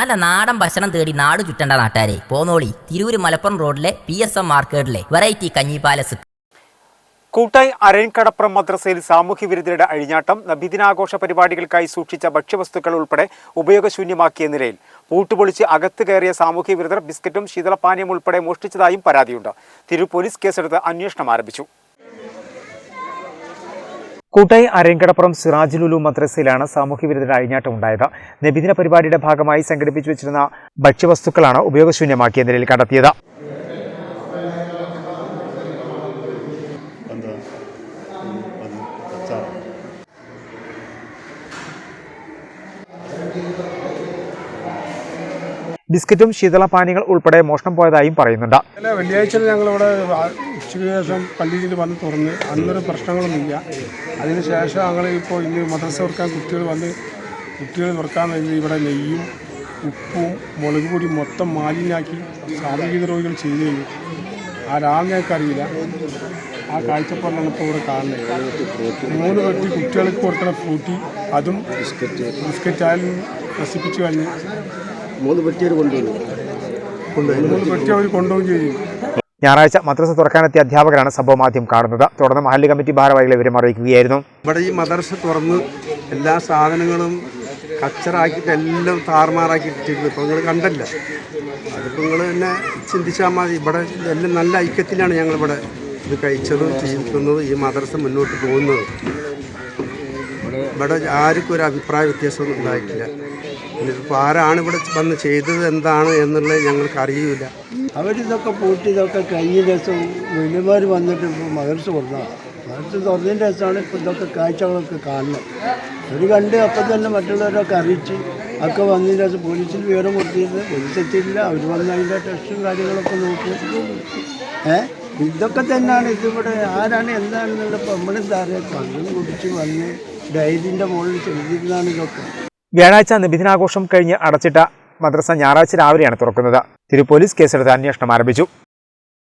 നല്ല നാടൻ ഭക്ഷണം തേടി നാട് ചുറ്റണ്ട നാട്ടാരെ. പോന്നോളി തിരൂര് മലപ്പുറം റോഡിലെ പി എസ് എം മാർക്കറ്റിലെ വെറൈറ്റി കഞ്ഞി പാലസ്. കൂട്ടായി അരയൻകടപ്പുറം മദ്രസയിൽ സാമൂഹ്യ വിരുദ്ധരുടെ അഴിഞ്ഞാട്ടം നബിദിനാഘോഷ പരിപാടികൾക്കായി സൂക്ഷിച്ച ഭക്ഷ്യവസ്തുക്കൾ ഉൾപ്പെടെ ഉപയോഗശൂന്യമാക്കിയ നിലയിൽ പൂട്ടുപൊളിച്ച് അകത്ത് കയറിയ സാമൂഹ്യ വിരുദ്ധർ ബിസ്ക്കറ്റും ശീതളപാനീയം ഉൾപ്പെടെ മോഷ്ടിച്ചതായും പരാതിയുണ്ട്. തിരു പോലീസ് കേസെടുത്ത് അന്വേഷണം ആരംഭിച്ചു. കൂട്ടായി അരങ്കടപ്പുറം സിറാജുലുലു മദ്രസയിലാണ് സാമൂഹ്യ വിരുദ്ധരുടെ അഴിഞ്ഞാട്ടം ഉണ്ടായത്. നബിദിന പരിപാടിയുടെ ഭാഗമായി സംഘടിപ്പിച്ചു വെച്ചിരുന്ന ഭക്ഷ്യവസ്തുക്കളാണ് ഉപയോഗശൂന്യമാക്കിയ നിലയിൽ കണ്ടെത്തിയത്. ബിസ്ക്കറ്റും ശീതളപാനീയങ്ങൾ ഉൾപ്പെടെ മോഷണം പോയതായും പറയുന്നുണ്ട്. വെള്ളിയാഴ്ച ഞങ്ങളിവിടെ ഉച്ചയ്ക്ക് ശേഷം പള്ളിയിൽ വന്ന് തുറന്ന് അന്നൊരു പ്രശ്നങ്ങളൊന്നുമില്ല. അതിനുശേഷം ഞങ്ങൾ ഇപ്പോൾ ഇന്ന് മദ്രസ തുറക്കാൻ കുട്ടികൾ വന്ന് കുട്ടികൾ തുറക്കാൻ വേണ്ടി ഇവിടെ നെയ്യും ഉപ്പും മുളക് പൊടി മൊത്തം മാലിന്യാക്കി സാമൂഹിക രോഗികൾ ചെയ്തു കഴിഞ്ഞു. ആ അറിയില്ല ആ കാഴ്ചപ്പാടാണ് ഇപ്പോൾ ഇവിടെ കാണുന്നത്. മൂന്ന് പേർക്ക് കുട്ടികൾക്ക് കൊടുക്കുന്ന ഫ്രൂട്ടി അതും ബിസ്ക്കറ്റ്. ബിസ്ക്കറ്റായാലും നശിപ്പിച്ചു കഴിഞ്ഞു മൂന്ന് പെട്ടി അവർ ചെയ്യും. ഞായറാഴ്ച മദ്രസ തുറക്കാനെത്തിയ അധ്യാപകരാണ് സംഭവം ആദ്യം കാണുന്നത്. തുടർന്ന് മഹല്ല് കമ്മിറ്റി ഭാരവാഹികളെ വിവരം അറിയിക്കുകയായിരുന്നു. ഇവിടെ ഈ മദർസ തുറന്ന് എല്ലാ സാധനങ്ങളും കച്ചറാക്കിയിട്ട് എല്ലാം താറുമാറാക്കി ഇട്ടിരുന്നു ഇപ്പം നിങ്ങൾ കണ്ടല്ല. അതിപ്പോൾ നിങ്ങൾ തന്നെ ചിന്തിച്ചാൽ മതി. ഇവിടെ എല്ലാം നല്ല ഐക്യത്തിലാണ് ഞങ്ങളിവിടെ ഇത് കഴിച്ചതും ചിന്തിക്കുന്നതും ഈ മദർസ മുന്നോട്ട് പോകുന്നതും. ഇവിടെ ആർക്കും ഒരു അഭിപ്രായ വ്യത്യാസമൊന്നും ഉണ്ടായിട്ടില്ല. ഇപ്പോൾ ആരാണ് ഇവിടെ വന്ന് ചെയ്തത് എന്താണ് എന്നുള്ളത് ഞങ്ങൾക്ക് അറിയില്ല. അവരിതൊക്കെ പൂട്ടി ഇതൊക്കെ കഴിഞ്ഞ ദിവസം വലിയമാർ വന്നിട്ട് മദർസ് തുറന്നതാണ് മദർസ് തുറന്നതിന്റെ ദിവസമാണ് ഇപ്പോൾ ഇതൊക്കെ കാഴ്ചകളൊക്കെ കാണുന്നത്. ഒരു കണ്ട് അപ്പം തന്നെ മറ്റുള്ളവരൊക്കെ അറിയിച്ച് ഒക്കെ വന്നതിന്റെ ദിവസം പോലീസിൽ വിവരം കൊടുത്തിരുന്നത് പോലീസ് എത്തിയില്ല അവർ വന്ന് അതിന്റെ ടെസ്റ്റും കാര്യങ്ങളൊക്കെ നോക്കി. ഏ? ഇതൊക്കെ തന്നെയാണ് ഇതിവിടെ ആരാണ് എന്താണെന്നുള്ള നമ്മളെന്താ അറിയാം? കള്ളും കുടിച്ച് വന്ന് ഡയറിന്റെ മുകളിൽ ചെയ്തിരുന്നതാണ് ഇതൊക്കെ. വ്യാഴാഴ്ച നിബിധനാഘോഷം കഴിഞ്ഞ് അടച്ചിട്ട മദ്രസ ഞായറാഴ്ച രാവിലെയാണ് തുറക്കുന്നത്. തിരു പോലീസ് കേസെടുത്ത് അന്വേഷണം ആരംഭിച്ചു.